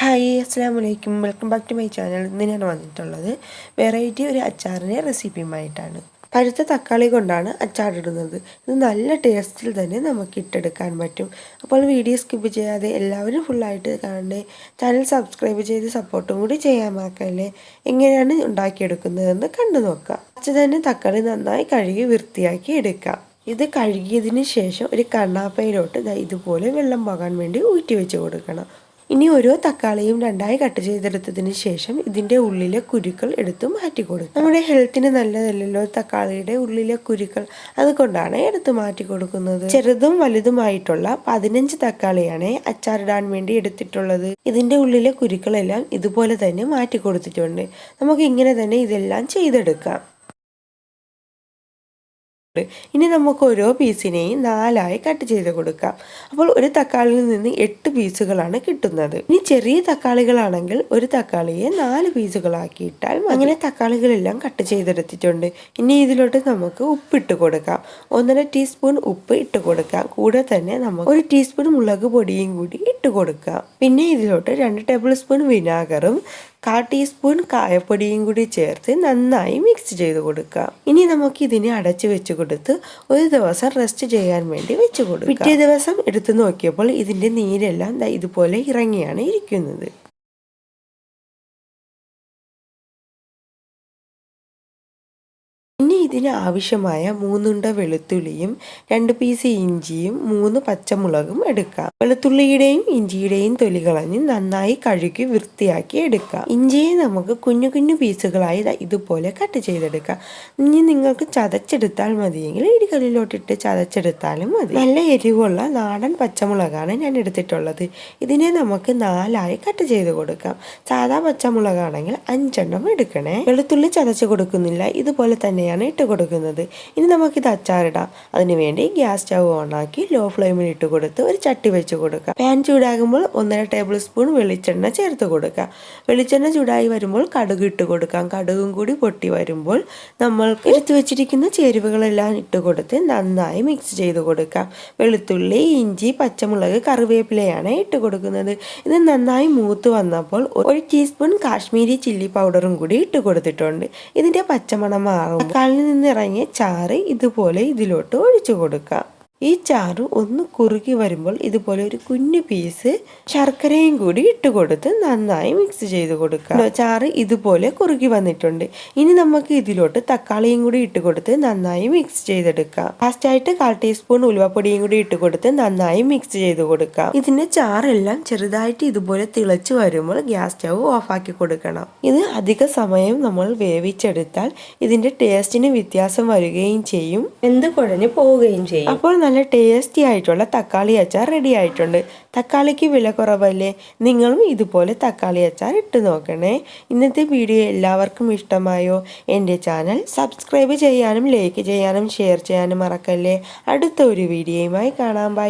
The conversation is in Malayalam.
ഹായ് അസ്സാം വലൈക്കും welcome back to my channel. ഇന്ന് ഞാൻ വന്നിട്ടുള്ളത് വെറൈറ്റി ഒരു അച്ചാറിന്റെ റെസിപ്പിയുമായിട്ടാണ്. പഴുത്ത തക്കാളി കൊണ്ടാണ് അച്ചാറിടുന്നത്. ഇത് നല്ല ടേസ്റ്റിൽ തന്നെ നമുക്ക് ഇട്ടെടുക്കാൻ പറ്റും. അപ്പോൾ വീഡിയോ സ്കിപ്പ് ചെയ്യാതെ എല്ലാവരും ഫുള്ളായിട്ട് കാണണേ. ചാനൽ സബ്സ്ക്രൈബ് ചെയ്ത് സപ്പോർട്ടും കൂടി ചെയ്യാൻ മറക്കല്ലേ? എങ്ങനെയാണ് ഉണ്ടാക്കിയെടുക്കുന്നതെന്ന് കണ്ടു നോക്കാം. അച്ഛൻ തന്നെ തക്കാളി നന്നായി കഴുകി വൃത്തിയാക്കി എടുക്കാം. ഇത് കഴുകിയതിന് ശേഷം ഒരു കണ്ണാപ്പയിലോട്ട് ഇതുപോലെ വെള്ളം പോകാൻ വേണ്ടി ഊറ്റി വെച്ച് കൊടുക്കണം. ഇനി ഓരോ തക്കാളിയും രണ്ടായി കട്ട് ചെയ്തെടുത്തതിന് ശേഷം ഇതിന്റെ ഉള്ളിലെ കുരുക്കൾ എടുത്തു മാറ്റി കൊടുക്കും. നമ്മുടെ ഹെൽത്തിന് നല്ലതല്ലല്ലോ തക്കാളിയുടെ ഉള്ളിലെ കുരുക്കൾ. അതുകൊണ്ടാണ് എടുത്തു മാറ്റി കൊടുക്കുന്നത്. ചെറുതും വലുതുമായിട്ടുള്ള പതിനഞ്ച് തക്കാളിയാണ് അച്ചാറിടാൻ വേണ്ടി എടുത്തിട്ടുള്ളത്. ഇതിന്റെ ഉള്ളിലെ കുരുക്കളെല്ലാം ഇതുപോലെ തന്നെ മാറ്റി കൊടുത്തിട്ടുണ്ട്. നമുക്ക് ഇങ്ങനെ തന്നെ ഇതെല്ലാം ചെയ്തെടുക്കാം. ഇനി നമുക്ക് ഓരോ പീസിനെയും നാലായി കട്ട് ചെയ്ത് കൊടുക്കാം. അപ്പോൾ ഒരു തക്കാളിയിൽ നിന്ന് എട്ട് പീസുകളാണ് കിട്ടുന്നത്. ഇനി ചെറിയ തക്കാളികളാണെങ്കിൽ ഒരു തക്കാളിയെ നാല് പീസുകളാക്കിയിട്ടാൽ അങ്ങനെ തക്കാളികളെല്ലാം കട്ട് ചെയ്തെടുത്തിട്ടുണ്ട്. ഇനി ഇതിലോട്ട് നമുക്ക് ഉപ്പിട്ട് കൊടുക്കാം. ഒന്നര ടീസ്പൂൺ ഉപ്പ് ഇട്ട് കൊടുക്കാം. കൂടെ തന്നെ നമുക്ക് ഒരു ടീസ്പൂൺ മുളക് പൊടിയും കൂടി ഇട്ട് കൊടുക്കാം. പിന്നെ ഇതിലോട്ട് രണ്ട് ടേബിൾ സ്പൂൺ വിനാഗറും കാ ടീസ്പൂൺ കായപ്പൊടിയും കൂടി ചേർത്ത് നന്നായി മിക്സ് ചെയ്ത് കൊടുക്കുക. ഇനി നമുക്ക് ഇതിനെ അടച്ചു വെച്ച് കൊടുത്ത് ഒരു ദിവസം റെസ്റ്റ് ചെയ്യാൻ വേണ്ടി വെച്ച് കൊടുക്കുക. പിറ്റേ ദിവസം എടുത്തു നോക്കിയപ്പോൾ ഇതിന്റെ നീരെല്ലാം ഇതുപോലെ ഇറങ്ങിയാണ് ഇരിക്കുന്നത്. ഇതിന് ആവശ്യമായ മൂന്നുണ്ട വെളുത്തുള്ളിയും രണ്ട് പീസ് ഇഞ്ചിയും മൂന്ന് പച്ചമുളകും എടുക്കാം. വെളുത്തുള്ളിയുടെയും ഇഞ്ചിയുടെയും തൊലി കളഞ്ഞ് നന്നായി കഴുകി വൃത്തിയാക്കി എടുക്കാം. ഇഞ്ചിയെ നമുക്ക് കുഞ്ഞു കുഞ്ഞു പീസുകളായി ഇതുപോലെ കട്ട് ചെയ്തെടുക്കാം. ഇനി നിങ്ങൾക്ക് ചതച്ചെടുത്താൽ മതിയെങ്കിൽ ഇടികല്ലിലോട്ടിട്ട് ചതച്ചെടുത്താലും മതി. നല്ല എരിവുള്ള നാടൻ പച്ചമുളകാണ് ഞാൻ എടുത്തിട്ടുള്ളത്. ഇതിനെ നമുക്ക് നാലായി കട്ട് ചെയ്ത് കൊടുക്കാം. സാധാ പച്ചമുളകാണെങ്കിൽ അഞ്ചെണ്ണം എടുക്കണേ. വെളുത്തുള്ളി ചതച്ച് കൊടുക്കുന്നില്ല. ഇതുപോലെ തന്നെയാണ് ഇട്ട് കൊടുക്കുന്നത് ഇനി നമുക്കിത് അച്ചാറിടാം. അതിനുവേണ്ടി ഗ്യാസ് സ്റ്റവ് ഓണാക്കി ലോ ഫ്ലെയിമിൽ ഇട്ട് കൊടുത്ത് ഒരു ചട്ടി വെച്ച് കൊടുക്കാം. പാൻ ചൂടാകുമ്പോൾ ഒന്നര ടേബിൾ സ്പൂൺ വെളിച്ചെണ്ണ ചേർത്ത് കൊടുക്കുക വെളിച്ചെണ്ണ ചൂടായി വരുമ്പോൾ കടുക് ഇട്ട് കൊടുക്കാം. കടുകും കൂടി പൊട്ടി വരുമ്പോൾ നമ്മൾ എടുത്തു വെച്ചിരിക്കുന്ന ചേരുവകളെല്ലാം ഇട്ട് കൊടുത്ത് നന്നായി മിക്സ് ചെയ്ത് കൊടുക്കാം. വെളുത്തുള്ളി ഇഞ്ചി പച്ചമുളക് കറിവേപ്പിലയാണ് ഇട്ട് കൊടുക്കുന്നത്. ഇത് നന്നായി മൂത്ത് വന്നപ്പോൾ ഒരു ടീസ്പൂൺ കാശ്മീരി ചില്ലി പൗഡറും കൂടി ഇട്ട് കൊടുത്തിട്ടുണ്ട്. ഇതിന്റെ പച്ചമണം മാറും. കളിൽ നിന്നിറങ്ങിയ ചാറ് ഇതുപോലെ ഇതിലോട്ട് ഒഴിച്ചു കൊടുക്കാം. ഈ ചാറ് ഒന്ന് കുറുകി വരുമ്പോൾ ഇതുപോലെ ഒരു കുഞ്ഞു പീസ് ശർക്കരയും കൂടി ഇട്ട് കൊടുത്ത് നന്നായി മിക്സ് ചെയ്ത് കൊടുക്കുക. ചാറ് ഇതുപോലെ കുറുകി വന്നിട്ടുണ്ട്. ഇനി നമുക്ക് ഇതിലോട്ട് തക്കാളിയും കൂടി ഇട്ട് കൊടുത്ത് നന്നായി മിക്സ് ചെയ്തെടുക്കാം. ലാസ്റ്റായിട്ട് കാൽ ടീസ്പൂൺ ഉലുവപ്പൊടിയും കൂടി ഇട്ട് കൊടുത്ത് നന്നായി മിക്സ് ചെയ്ത് കൊടുക്കാം. ഇതിന്റെ ചാറെല്ലാം ചെറുതായിട്ട് ഇതുപോലെ തിളച്ചു വരുമ്പോൾ ഗ്യാസ് സ്റ്റവ് ഓഫാക്കി കൊടുക്കണം. ഇത് അധിക സമയം നമ്മൾ വേവിച്ചെടുത്താൽ ഇതിന്റെ ടേസ്റ്റിന് വ്യത്യാസം വരികയും ചെയ്യും. എന്ത് കുഴഞ്ഞു പോവുകയും ചെയ്യും. അപ്പോൾ നല്ല ടേസ്റ്റി ആയിട്ടുള്ള തക്കാളി അച്ചാർ റെഡി ആയിട്ടുണ്ട്. തക്കാളിക്ക് വില കുറവല്ലേ? നിങ്ങളും ഇതുപോലെ തക്കാളി അച്ചാർ ഇട്ട് നോക്കണേ. ഇന്നത്തെ വീഡിയോ എല്ലാവർക്കും ഇഷ്ടമായോ? എന്റെ ചാനൽ സബ്സ്ക്രൈബ് ചെയ്യാനും ലൈക്ക് ചെയ്യാനും ഷെയർ ചെയ്യാനും മറക്കല്ലേ? അടുത്ത ഒരു വീഡിയോയുമായി കാണാം. ബൈ